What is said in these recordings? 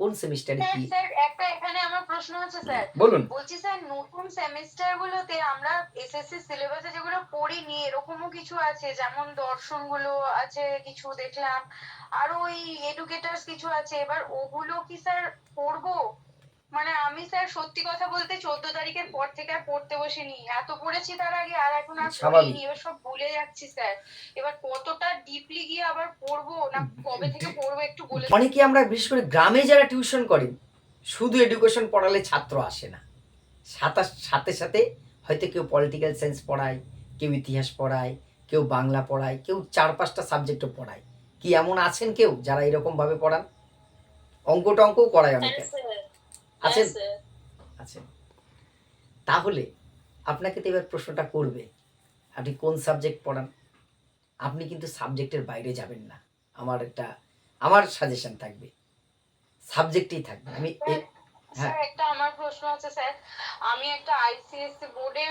কোন সেমিস্টারে কি? স্যার একটা এখানে আমার প্রশ্ন আছে স্যার। বলুন। বলছি স্যার নতুন সেমিস্টার গুলোতে আমরা এসএসসি সিলেবাসে যেগুলো পড়ি পড়িনি এরকমও কিছু আছে? যেমন দর্শনগুলো আছে কিছু দেখলাম। আর ওই এডুকেটার্স কিছু আছে। এবার ওগুলো কি স্যার পড়ব? মানে আমি স্যার সত্যি কথা বলতে চোদ্দ তারিখের পর থেকে আর পড়তে বসিনি। এত পড়েছি তার আগে আর এখন আর পড়িনি। এবার সব ভুলে যাচ্ছি স্যার এবার কতটা ডিপলি গিয়ে আবার পড়ব না কবে থেকে পড়ব একটু বলে অনেকে আমরা বিশেষ করে গ্রামে যারা টিউশন করেন শুধু এডুকেশন পড়ালে ছাত্র আসে না। সাথে সাথে সাথে হয়তো কেউ পলিটিক্যাল সায়েন্স পড়ায় কেউ ইতিহাস পড়ায় কেউ বাংলা পড়ায় কেউ চার পাঁচটা সাবজেক্টও পড়ায়। কি এমন আছেন কেউ যারা এরকম ভাবে পড়ান? অঙ্ক টঙ্কও করায় অনেকে। আছেন? আছেন। তাহলে আপনাকে তো এবার প্রশ্নটা করবে আপনি কোন সাবজেক্ট পড়ান? আপনি কিন্তু সাবজেক্টের বাইরে যাবেন না। আমার একটা আমার সাজেশন থাকবে। সাবজেক্টেই থাকবে। আমি হ্যাঁ। স্যার একটা আমার প্রশ্ন আছে স্যার। আমি একটা আইসিএসসি বোর্ডে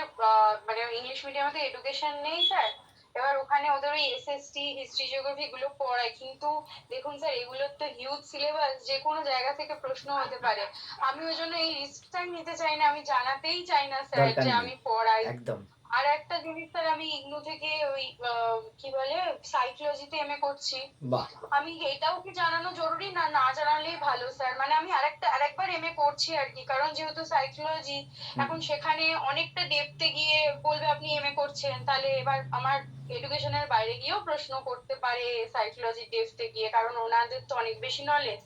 মানে ইংলিশ মিডিয়ামে এডুকেশন নেই স্যার। এবার ওখানে ওদের ওই এসএসটি হিস্ট্রি জিওগ্রাফি এগুলো পড়ায়। কিন্তু দেখুন স্যার এগুলোর তো হিউজ সিলেবাস যে কোনো জায়গা থেকে প্রশ্ন হতে পারে। আমি ওই জন্য এই রিস্কটা নিতে চাই না আমি জানাতেই চাই না স্যার যে আমি পড়াই। একদম। আর একটা জিনিস স্যার আমি ইগনু থেকে ওই কি বলে সাইকোলজিতে এমএ করছি। আমি এটাও কি জানানো জরুরি? না না জানালেই ভালো স্যার মানে আমি আরেকটা আরেকবার এমএ করছি আর কি কারণ যেহেতু সাইকোলজি এখন সেখানে অনেকটা ডেপতে গিয়ে বলবে আপনি এমএ করছেন তাহলে এবার আমার এডুকেশনের বাইরে গিয়েও প্রশ্ন করতে পারে সাইকোলজি ডেপতে গিয়ে কারণ ওনাদের তো অনেক বেশি নলেজ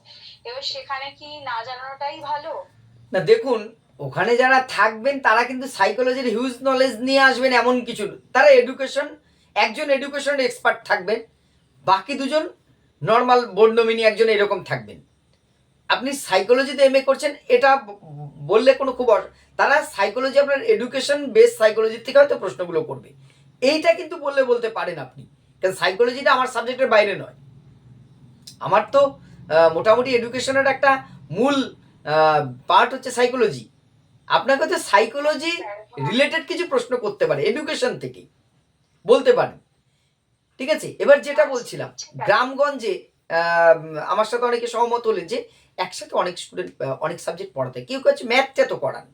এবার সেখানে কি না জানানোটাই ভালো? না দেখুন ওখানে যারা থাকবেন, তারা কিন্তু সাইকোলজির হিউজ নলেজ নিয়ে আসবেন এমন কিছু। তারা এডুকেশন একজন এডুকেশন এক্সপার্ট থাকবেন, বাকি দুজন নর্মাল বর্ণমিনী একজন এরকম থাকবেন। আপনি সাইকোলজিতে এম এ করছেন, এটা বললে কোনো খুব তারা সাইকোলজি আপনার এডুকেশন বেস সাইকোলজির থেকে হয়তো প্রশ্নগুলো করবে। এইটা কিন্তু বললে বলতে পারেন আপনি, কারণ সাইকোলজিটা আমার সাবজেক্টের বাইরে নয়। আমার তো মোটামুটি এডুকেশনের একটা মূল পার্ট হচ্ছে সাইকোলজি আপনাকে তো সাইকোলজি রিলেটেড কিছু প্রশ্ন করতে পারে এডুকেশন থেকে বলতে পারেন। ঠিক আছে? এবার যেটা বলছিলাম, গ্রামগঞ্জে আমার সাথে অনেকে সহমত হলেন যে, একসাথে অনেক স্টুডেন্ট অনেক সাবজেক্ট পড়াতে। কেউ হচ্ছে ম্যাথটা তো করান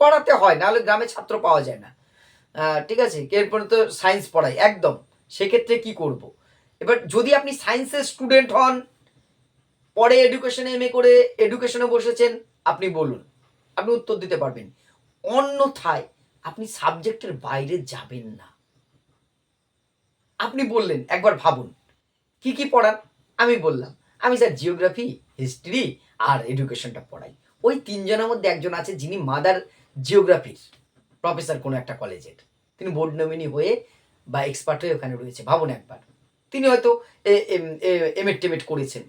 করাতে হয়, নাহলে গ্রামে ছাত্র পাওয়া যায় না। ঠিক আছে? এরপরে তো সায়েন্স পড়াই একদম। সেক্ষেত্রে কি করব? এবার যদি আপনি সায়েন্সের স্টুডেন্ট হন, পরে এডুকেশনে এম করে এডুকেশনে বসেছেন, আপনি বলুন। আপনি উত্তর দিতে পারবেন। অন্যথায় আপনি সাবজেক্টের বাইরে যাবেন না। আপনি বললেন, একবার ভাবুন, কি কি পড়ান? আমি বললাম, আমি স্যার জিওগ্রাফি হিস্ট্রি আর এডুকেশনটা পড়াই। ওই তিনজনের মধ্যে একজন আছে যিনি মাদার জিওগ্রাফির প্রফেসর কোনো একটা কলেজের তিনি বোর্ড নমিনি হয়ে বা এক্সপার্ট হয়ে ওখানে রয়েছে। ভাবুন একবার। তিনি হয়তো এম এড টেমেট করেছেন।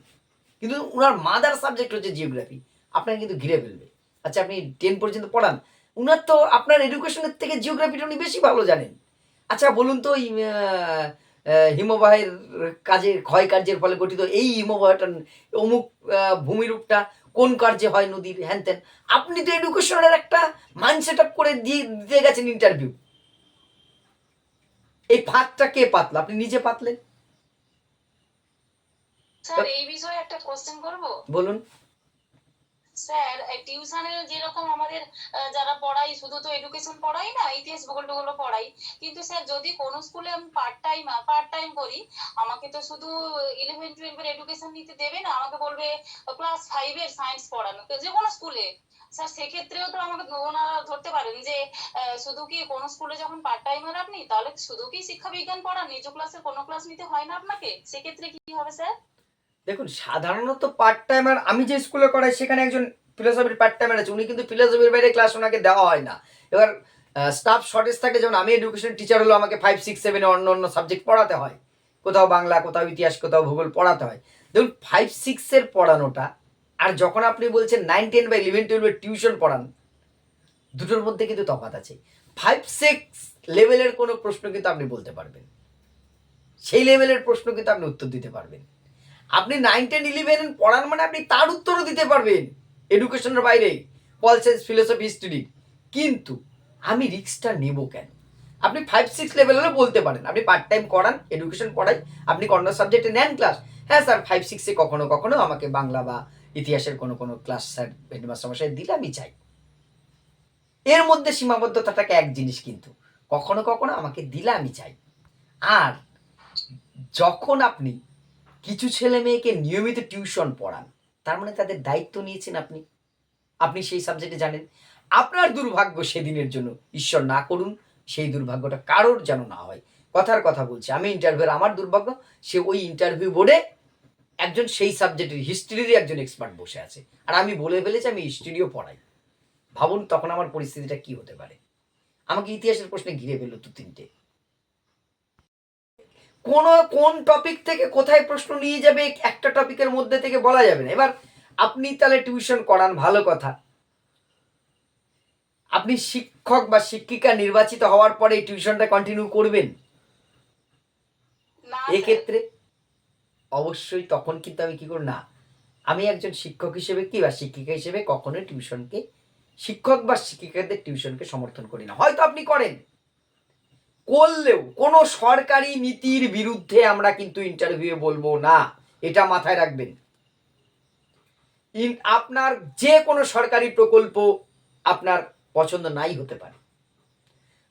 কিন্তু ওনার মাদার সাবজেক্ট হচ্ছে জিওগ্রাফি আপনাকে কিন্তু ঘিরে ফেলবে। আচ্ছা আপনি টেন পর্যন্ত পড়ান। উনার তো আপনার এডুকেশনের থেকে জিওগ্রাফিটা উনি বেশি ভালো জানেন। আচ্ছা বলুন তো এই হিমবাহের কাজে ক্ষয় কার্যের ফলে গঠিত এই হিমবাহটা অমুক ভূমিরূপটা কোন কার্যে হয় নদীর? হ্যান ত্যান। আপনি তো এডুকেশনের একটা মাইন্ড সেট আপ করে দিয়ে দিতে গেছেন ইন্টারভিউ এই ফাঁকটা কে পাতলো? আপনি নিজে পাতলেন। স্যার এই বিষয়ে একটা কোশ্চেন করব? বলুন। স্যার টিউশনে যেরকম আমাদের যারা পড়াই শুধু তো এডুকেশন পড়াই না, ইতিহাস ভূগোল টুগোল পড়াই। কিন্তু স্যার, যদি কোনো স্কুলে আমি পার্ট টাইম পার্ট টাইম করি, আমাকে তো শুধু ইলেভেন টুয়েলভের এডুকেশন নিতে দেবে না, আমাকে বলবে ক্লাস ফাইভের সায়েন্স পড়ানো। যে কোনো স্কুলে। স্যার, সেক্ষেত্রেও তো আমাকে ওনারা ধরতে পারেন যে শুধু কি কোনো স্কুলে যখন পার্ট টাইমার আপনি, তাহলে শুধু কি শিক্ষা বিজ্ঞান পড়ান? নিজ ক্লাসে কোনো ক্লাস নিতে হয় না আপনাকে? সেক্ষেত্রে কি হবে, স্যার? দেখুন, সাধারণত পার্ট টাইমার আমি যে স্কুলে করাই সেখানে একজন ফিলোসফির পার্ট টাইমার আছে। উনি কিন্তু ফিলোসফির বাইরে ক্লাস ওনাকে দেওয়া হয় না। এবার স্টাফ শর্টেজ থাকে, যেমন আমি এডুকেশন টিচার হলো আমাকে ফাইভ সিক্স সেভেনে অন্য অন্য সাবজেক্ট পড়াতে হয়। কোথাও বাংলা, কোথাও ইতিহাস, কোথাও ভূগোল পড়াতে হয়। দেখুন ফাইভ সিক্সের পড়ানোটা, আর যখন আপনি বলছেন নাইন টেন বা ইলেভেন টুয়েলভের টিউশন পড়ান, দুটোর মধ্যে কিন্তু তফাৎ আছে। ফাইভ সিক্স লেভেলের কোনো প্রশ্ন কিন্তু আপনি বলতে পারবেন। সেই লেভেলের প্রশ্ন কিন্তু আপনি উত্তর দিতে পারবেন। আপনি নাইন টেন ইলেভেন পড়ান মানে আপনি তার উত্তরও দিতে পারবেন এডুকেশনের বাইরে। পল সায়েন্স ফিলোসফি হিস্ট্রি কিন্তু আমি রিক্সটা নেব কেন? আপনি ফাইভ সিক্স লেভেল হলে বলতে পারেন। আপনি পার্ট টাইম করান এডুকেশন পড়াই, আপনি কন্যা সাবজেক্টে নেন ক্লাস হ্যাঁ স্যার ফাইভ সিক্সে কখনো কখনো আমাকে বাংলা বা ইতিহাসের কোনো কোনো ক্লাস স্যার হেডমাস্টার মশাই দিলে আমি চাই। এর মধ্যে সীমাবদ্ধতাটাকে এক জিনিস কিন্তু, কখনো কখনো আমাকে দিলে আমি চাই। আর যখন আপনি কিছু ছেলে মেয়েকে নিয়মিত টিউশন পড়ান। তার মানে তাদের দায়িত্ব নিয়েছেন আপনি। আপনি সেই সাবজেক্টে জানেন। আপনার দুর্ভাগ্য সেদিনের জন্য ঈশ্বর না করুন, সেই দুর্ভাগ্যটা কারোর যেন না হয়। কথার কথা বলছি, আমি ইন্টারভিউর আমার দুর্ভাগ্য, সে ওই ইন্টারভিউ বোর্ডে একজন সেই সাবজেক্টের হিস্ট্রিরই একজন এক্সপার্ট বসে আছে। আর আমি বলে ফেলেছি, আমি হিস্ট্রিও পড়াই। ভাবুন তখন আমার পরিস্থিতিটা কি হতে পারে। আমাকে ইতিহাসের প্রশ্নে ঘিরে ফেলল দু তিনটে কোন কোন টপিক থেকে কোথায় প্রশ্ন নিয়ে যাবে একটা টপিকের মধ্যে থেকে বলা যাবে না। এবার আপনি তাহলে টিউশন করান ভালো কথা। আপনি শিক্ষক বা শিক্ষিকা নির্বাচিত হওয়ার পরে টিউশনটা কন্টিনিউ করবেন? এক্ষেত্রে অবশ্যই তখন কিন্তু আমি কি করব? না। আমি একজন শিক্ষক হিসেবে কি বা শিক্ষিকা হিসেবে কখনোই টিউশনকে শিক্ষক বা শিক্ষিকাদের টিউশনকে সমর্থন করি না। হয়তো আপনি করেন। করলেও কোনো সরকারি নীতির বিরুদ্ধে আমরা কিন্তু ইন্টারভিউ বলব না। এটা মাথায় রাখবেন। ইন- আপনার যে কোনো সরকারি প্রকল্প আপনার পছন্দ নাই হতে পারে।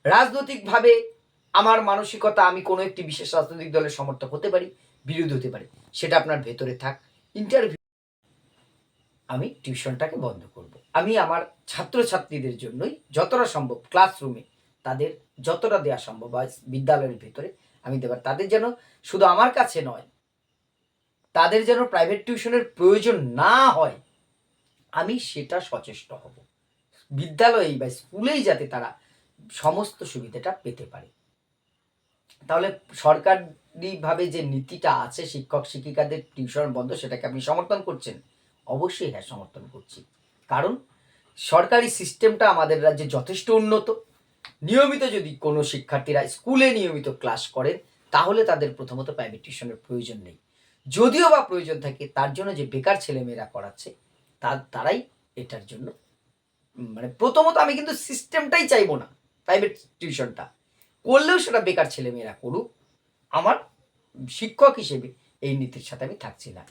রাজনৈতিকভাবে আমার মানসিকতা, আমি কোনো একটি বিশেষ রাজনৈতিক দলের সমর্থক হতে পারি, বিরোধী হতে পারি, সেটা আপনার ভেতরে থাক। ইন্টারভিউ আমি টিউশনটাকে বন্ধ করব। আমি আমার ছাত্রছাত্রীদের জন্যই যতটা সম্ভব ক্লাসরুমে তাদের যতটা দেওয়া সম্ভব বা বিদ্যালয়ের ভেতরে আমি দেবার। তাদের যেন শুধু আমার কাছে নয়, তাদের যেন প্রাইভেট টিউশনের প্রয়োজন না হয়, আমি সেটা সচেষ্ট হব। বিদ্যালয়েই বা স্কুলেই যাতে তারা সমস্ত সুবিধাটা পেতে পারে। তাহলে সরকারিভাবে যে নীতিটা আছে, শিক্ষক শিক্ষিকাদের টিউশন বন্ধ, সেটাকে আপনি সমর্থন করছেন? অবশ্যই হ্যাঁ সমর্থন করছি। কারণ সরকারি সিস্টেমটা আমাদের রাজ্যে যথেষ্ট উন্নত। নিয়মিত যদি কোনো শিক্ষার্থীরা স্কুলে নিয়মিত ক্লাস করেন তাহলে তাদের প্রথমত প্রাইভেট টিউশনের প্রয়োজন নেই। যদিও বা প্রয়োজন থাকে, তার জন্য যে বেকার ছেলেমেয়েরা করাচ্ছে তার তারাই এটার জন্য মানে প্রথমত আমি কিন্তু সিস্টেমটাই চাইব না প্রাইভেট টিউশনটা করলেও সেটা বেকার ছেলেমেয়েরা করুক, আমার শিক্ষক হিসেবে এই নীতির সাথে আমি থাকছি না।